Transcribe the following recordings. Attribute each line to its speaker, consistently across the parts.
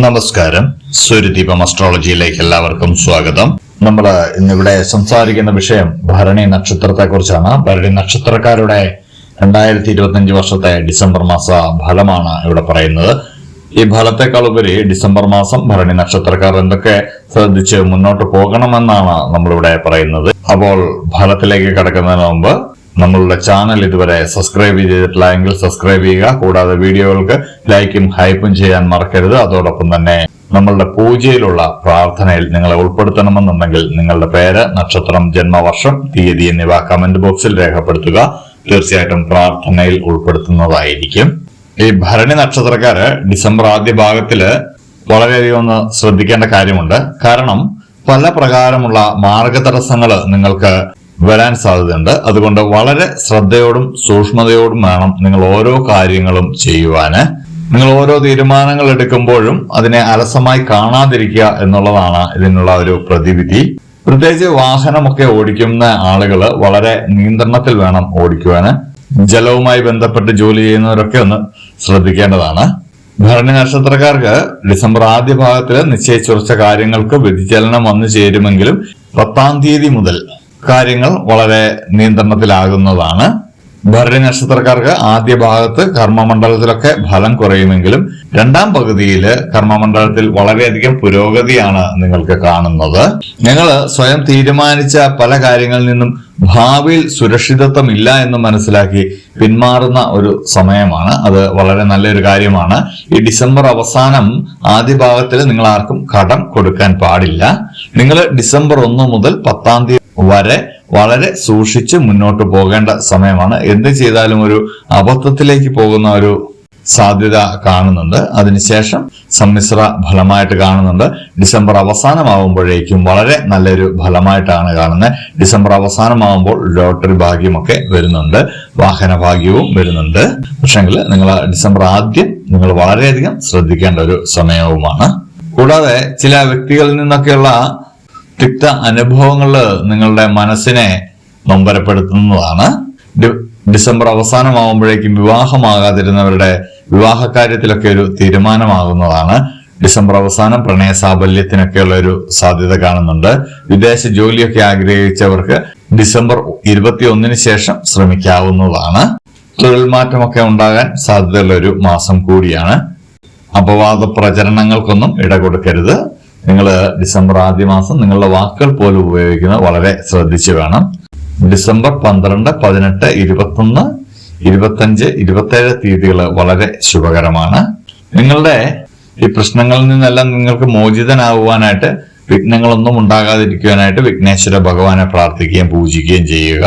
Speaker 1: നമസ്കാരം. സൂര്യദീപം അസ്ട്രോളജിയിലേക്ക് എല്ലാവർക്കും സ്വാഗതം. നമ്മൾ ഇന്നിവിടെ സംസാരിക്കുന്ന വിഷയം ഭരണി നക്ഷത്രത്തെ കുറിച്ചാണ് ഭരണി നക്ഷത്രക്കാരുടെ രണ്ടായിരത്തി ഇരുപത്തിയഞ്ച് വർഷത്തെ ഡിസംബർ മാസ ഫലമാണ് ഇവിടെ പറയുന്നത്. ഈ ഫലത്തെക്കാൾ ഉപരി ഡിസംബർ മാസം ഭരണി നക്ഷത്രക്കാർ എന്തൊക്കെ ശ്രദ്ധിച്ച് മുന്നോട്ട് പോകണമെന്നാണ് നമ്മളിവിടെ പറയുന്നത്. അപ്പോൾ ഫലത്തിലേക്ക് കടക്കുന്നതിന് മുമ്പ് നമ്മളുടെ ചാനൽ ഇതുവരെ സബ്സ്ക്രൈബ് ചെയ്തിട്ടില്ല എങ്കിൽ സബ്സ്ക്രൈബ് ചെയ്യുക. കൂടാതെ വീഡിയോകൾക്ക് ലൈക്കും ഹൈപ്പും ചെയ്യാൻ മറക്കരുത്. അതോടൊപ്പം തന്നെ നമ്മളുടെ പൂജയിലുള്ള പ്രാർത്ഥനയിൽ നിങ്ങളെ ഉൾപ്പെടുത്തണമെന്നുണ്ടെങ്കിൽ നിങ്ങളുടെ പേര് നക്ഷത്രം ജന്മവർഷം തീയതി എന്നിവ കമന്റ് ബോക്സിൽ രേഖപ്പെടുത്തുക. തീർച്ചയായിട്ടും പ്രാർത്ഥനയിൽ ഉൾപ്പെടുത്തുന്നതായിരിക്കും. ഈ ഭരണി നക്ഷത്രക്കാര് ഡിസംബർ ആദ്യ ഭാഗത്തിൽ വളരെയധികം ഒന്ന് ശ്രദ്ധിക്കേണ്ട കാര്യമുണ്ട്. കാരണം പല പ്രകാരമുള്ള മാർഗതടസ്സങ്ങൾ നിങ്ങൾക്ക് വരാൻ സാധ്യതയുണ്ട്. അതുകൊണ്ട് വളരെ ശ്രദ്ധയോടും സൂക്ഷ്മതയോടും വേണം നിങ്ങൾ ഓരോ കാര്യങ്ങളും ചെയ്യുവാന്. നിങ്ങൾ ഓരോ തീരുമാനങ്ങൾ എടുക്കുമ്പോഴും അതിനെ അലസമായി കാണാതിരിക്കുക എന്നുള്ളതാണ് ഇതിനുള്ള ഒരു പ്രതിവിധി. പ്രത്യേകിച്ച് വാഹനമൊക്കെ ഓടിക്കുന്ന ആളുകൾ വളരെ നിയന്ത്രണത്തിൽ വേണം ഓടിക്കുവാന്. ജലവുമായി ബന്ധപ്പെട്ട് ജോലി ചെയ്യുന്നവരൊക്കെ ഒന്ന് ശ്രദ്ധിക്കേണ്ടതാണ്. ഭരണി നക്ഷത്രക്കാർക്ക് ഡിസംബർ ആദ്യ ഭാഗത്തിൽ നിശ്ചയിച്ചുറച്ച കാര്യങ്ങൾക്ക് വ്യതിചലനം വന്നു ചേരുമെങ്കിലും പത്താം തീയതി മുതൽ കാര്യങ്ങൾ വളരെ നിയന്ത്രണത്തിലാകുന്നതാണ്. ഭരണി നക്ഷത്രക്കാർക്ക് ആദ്യ ഭാഗത്ത് കർമ്മമണ്ഡലത്തിലൊക്കെ ഫലം കുറയുമെങ്കിലും രണ്ടാം പകുതിയിൽ കർമ്മമണ്ഡലത്തിൽ വളരെയധികം പുരോഗതിയാണ് നിങ്ങൾക്ക് കാണുന്നത്. നിങ്ങൾ സ്വയം തീരുമാനിച്ച പല കാര്യങ്ങളിൽ നിന്നും ഭാവിയിൽ സുരക്ഷിതത്വം ഇല്ല എന്ന് മനസ്സിലാക്കി പിന്മാറുന്ന ഒരു സമയമാണ്. അത് വളരെ നല്ലൊരു കാര്യമാണ്. ഈ ഡിസംബർ അവസാനം ആദ്യ ഭാഗത്തിൽ നിങ്ങൾ ആർക്കും കടം കൊടുക്കാൻ പാടില്ല. നിങ്ങൾ ഡിസംബർ ഒന്ന് മുതൽ പത്താം തീയതി വരെ വളരെ സൂക്ഷിച്ച് മുന്നോട്ട് പോകേണ്ട സമയമാണ്. എന്ത് ചെയ്താലും ഒരു അബദ്ധത്തിലേക്ക് പോകുന്ന ഒരു സാധ്യത കാണുന്നുണ്ട്. അതിനുശേഷം സമ്മിശ്ര ഫലമായിട്ട് കാണുന്നുണ്ട്. ഡിസംബർ അവസാനമാകുമ്പോഴേക്കും വളരെ നല്ലൊരു ഫലമായിട്ടാണ് കാണുന്നത്. ഡിസംബർ അവസാനമാകുമ്പോൾ ലോട്ടറി ഭാഗ്യമൊക്കെ വരുന്നുണ്ട്. വാഹന ഭാഗ്യവും വരുന്നുണ്ട്. പക്ഷെങ്കിൽ നിങ്ങൾ ഡിസംബർ ആദ്യം നിങ്ങൾ വളരെയധികം ശ്രദ്ധിക്കേണ്ട ഒരു സമയവുമാണ്. കൂടാതെ ചില വ്യക്തികളിൽ നിന്നൊക്കെയുള്ള തിക്ത അനുഭവങ്ങൾ നിങ്ങളുടെ മനസ്സിനെ നൊമ്പരപ്പെടുത്തുന്നതാണ്. ഡിസംബർ അവസാനമാകുമ്പോഴേക്കും വിവാഹമാകാതിരുന്നവരുടെ വിവാഹകാര്യത്തിലൊക്കെ ഒരു തീരുമാനമാകുന്നതാണ്. ഡിസംബർ അവസാനം പ്രണയ സാഫല്യത്തിനൊക്കെയുള്ള ഒരു സാധ്യത കാണുന്നുണ്ട്. വിദേശ ജോലിയൊക്കെ ആഗ്രഹിച്ചവർക്ക് ഡിസംബർ ഇരുപത്തി ഒന്നിന് ശേഷം ശ്രമിക്കാവുന്നതാണ്. തൊഴിൽ മാറ്റമൊക്കെ ഉണ്ടാകാൻ സാധ്യതയുള്ള ഒരു മാസം കൂടിയാണ്. അപവാദ പ്രചരണങ്ങൾക്കൊന്നും ഇട കൊടുക്കരുത് നിങ്ങൾ ഡിസംബർ ആദ്യ മാസം നിങ്ങളുടെ വാക്കുകൾ പോലും ഉപയോഗിക്കുന്നത് വളരെ ശ്രദ്ധിച്ചു വേണം. ഡിസംബർ പന്ത്രണ്ട് പതിനെട്ട് ഇരുപത്തൊന്ന് ഇരുപത്തഞ്ച് ഇരുപത്തേഴ് തീയതികൾ വളരെ ശുഭകരമാണ്. നിങ്ങളുടെ ഈ പ്രശ്നങ്ങളിൽ നിന്നെല്ലാം നിങ്ങൾക്ക് മോചിതനാകുവാനായിട്ട് വിഘ്നങ്ങളൊന്നും ഉണ്ടാകാതിരിക്കുവാനായിട്ട് വിഘ്നേശ്വര ഭഗവാനെ പ്രാർത്ഥിക്കുകയും പൂജിക്കുകയും ചെയ്യുക.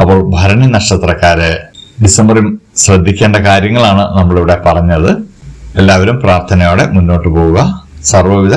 Speaker 1: അപ്പോൾ ഭരണി നക്ഷത്രക്കാര് ഡിസംബറിൽ ശ്രദ്ധിക്കേണ്ട കാര്യങ്ങളാണ് നമ്മളിവിടെ പറഞ്ഞത്. എല്ലാവരും പ്രാർത്ഥനയോടെ മുന്നോട്ട് പോവുക. സർവവിധ